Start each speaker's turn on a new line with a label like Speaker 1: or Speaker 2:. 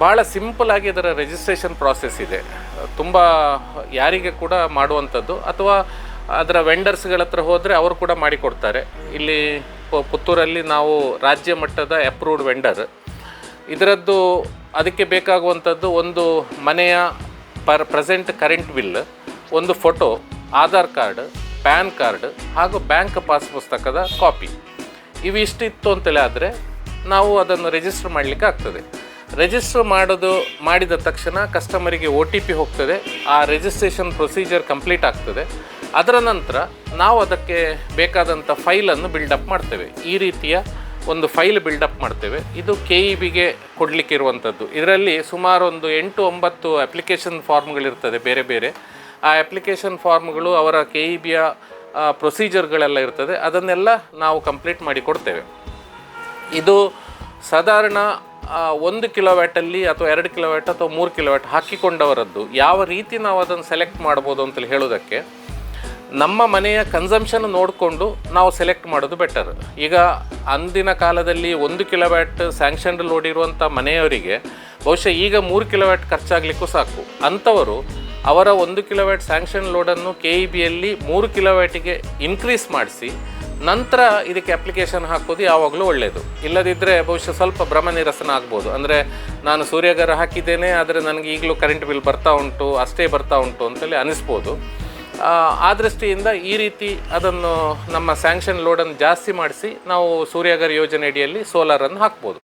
Speaker 1: ಭಾಳ ಸಿಂಪಲ್ ಆಗಿ registration process ಇದೆ. ತುಂಬ ಯಾರಿಗೆ ಕೂಡ ಮಾಡುವಂಥದ್ದು ಅಥವಾ ಅದರ ವೆಂಡರ್ಸ್ಗಳ ಹತ್ರ ಹೋದರೆ ಅವರು ಕೂಡ ಮಾಡಿಕೊಡ್ತಾರೆ. ಇಲ್ಲಿ ಪುತ್ತೂರಲ್ಲಿ ನಾವು ರಾಜ್ಯ ಮಟ್ಟದ ಅಪ್ರೂವ್ಡ್ ವೆಂಡರ್ ಇದರದ್ದು ಅದಕ್ಕೆ ಬೇಕಾಗುವಂಥದ್ದು ಒಂದು ಮನೆಯ ಪರ್ ಪ್ರೆಸೆಂಟ್ ಕರೆಂಟ್ ಬಿಲ್ ಒಂದು photo Aadhaar card, pan card ಹಾಗೂ ಬ್ಯಾಂಕ್ ಪಾಸ್ ಪುಸ್ತಕದ ಕಾಪಿ ಇವಿಷ್ಟಿತ್ತು ಅಂತೇಳಿ ಆದರೆ ನಾವು ಅದನ್ನು ರಿಜಿಸ್ಟರ್ ಮಾಡಲಿಕ್ಕೆ ಆಗ್ತದೆ. ರಿಜಿಸ್ಟರ್ ಮಾಡೋದು ಮಾಡಿದ ತಕ್ಷಣ ಕಸ್ಟಮರಿಗೆ ಒ ಟಿ ಪಿ ಹೋಗ್ತದೆ. ಆ ರಿಜಿಸ್ಟ್ರೇಷನ್ ಪ್ರೊಸೀಜರ್ ಕಂಪ್ಲೀಟ್ ಆಗ್ತದೆ. ಅದರ ನಂತರ ನಾವು ಅದಕ್ಕೆ ಬೇಕಾದಂಥ ಫೈಲನ್ನು ಬಿಲ್ಡಪ್ ಮಾಡ್ತೇವೆ. ಈ ರೀತಿಯ ಒಂದು ಫೈಲ್ ಬಿಲ್ಡಪ್ ಮಾಡ್ತೇವೆ. ಇದು ಕೆ ಇ ಬಿಗೆ ಕೊಡಲಿಕ್ಕಿರುವಂಥದ್ದು ಇದರಲ್ಲಿ ಸುಮಾರು ಒಂದು ಎಂಟು ಒಂಬತ್ತು ಅಪ್ಲಿಕೇಶನ್ ಫಾರ್ಮ್ಗಳಿರ್ತದೆ ಬೇರೆ ಬೇರೆ. ಆ ಅಪ್ಲಿಕೇಶನ್ ಫಾರ್ಮ್ಗಳು ಅವರ ಕೆ ಇ ಬಿಯ ಪ್ರೊಸೀಜರ್ಗಳೆಲ್ಲ ಇರ್ತದೆ. ಅದನ್ನೆಲ್ಲ ನಾವು ಕಂಪ್ಲೀಟ್ ಮಾಡಿ ಕೊಡ್ತೇವೆ. ಇದು ಸಾಧಾರಣ ಒಂದು ಕಿಲೋವ್ಯಾಟಲ್ಲಿ ಅಥವಾ ಎರಡು ಕಿಲೋವ್ಯಾಟ್ ಅಥವಾ ಮೂರು ಕಿಲೋವ್ಯಾಟ್ ಹಾಕಿಕೊಂಡವರದ್ದು, ಯಾವ ರೀತಿ ನಾವು ಅದನ್ನು ಸೆಲೆಕ್ಟ್ ಮಾಡ್ಬೋದು ಅಂತೇಳಿ ಹೇಳೋದಕ್ಕೆ ನಮ್ಮ ಮನೆಯ ಕನ್ಸಂಪ್ಷನ್ ನೋಡಿಕೊಂಡು ನಾವು ಸೆಲೆಕ್ಟ್ ಮಾಡೋದು ಬೆಟರ್ ಈಗ ಅಂದಿನ ಕಾಲದಲ್ಲಿ ಒಂದು ಕಿಲೋವ್ಯಾಟ್ ಸ್ಯಾಂಕ್ಷನ್ಡ್ ಲೋಡ್ ಇರುವಂಥ ಮನೆಯವರಿಗೆ ಬಹುಶಃ ಈಗ ಮೂರು ಕಿಲೋವ್ಯಾಟ್ ಖರ್ಚಾಗಲಿಕ್ಕೂ ಸಾಕು. ಅಂಥವರು ಅವರ ಒಂದು ಕಿಲೋವ್ಯಾಟ್ ಸ್ಯಾಂಕ್ಷನ್ ಲೋಡನ್ನು ಕೆ ಇ ಬಿಯಲ್ಲಿ ಮೂರು ಕಿಲೋವ್ಯಾಟಿಗೆ ಇನ್ಕ್ರೀಸ್ ಮಾಡಿಸಿ ನಂತರ ಇದಕ್ಕೆ ಅಪ್ಲಿಕೇಶನ್ ಹಾಕೋದು ಯಾವಾಗಲೂ ಒಳ್ಳೆಯದು ಇಲ್ಲದಿದ್ದರೆ ಬಹುಶಃ ಸ್ವಲ್ಪ ಭ್ರಮ ನಿರಸನ ಆಗ್ಬೋದು. ಅಂದರೆ ನಾನು ಸೂರ್ಯಗರ ಹಾಕಿದ್ದೇನೆ ಆದರೆ ನನಗೆ ಈಗಲೂ ಕರೆಂಟ್ ಬಿಲ್ ಬರ್ತಾ ಉಂಟು ಅಷ್ಟೇ ಬರ್ತಾ ಉಂಟು ಅಂತೇಳಿ ಅನಿಸ್ಬೋದು. ಆ, ದೃಷ್ಟಿಯಿಂದ ಈ ರೀತಿ ಅದನ್ನು ನಮ್ಮ ಸ್ಯಾಂಕ್ಷನ್ ಲೋಡನ್ನು ಜಾಸ್ತಿ ಮಾಡಿಸಿ ನಾವು ಸೂರ್ಯಗರ್ ಯೋಜನೆ ಅಡಿಯಲ್ಲಿ ಸೋಲಾರನ್ನು ಹಾಕ್ಬೋದು.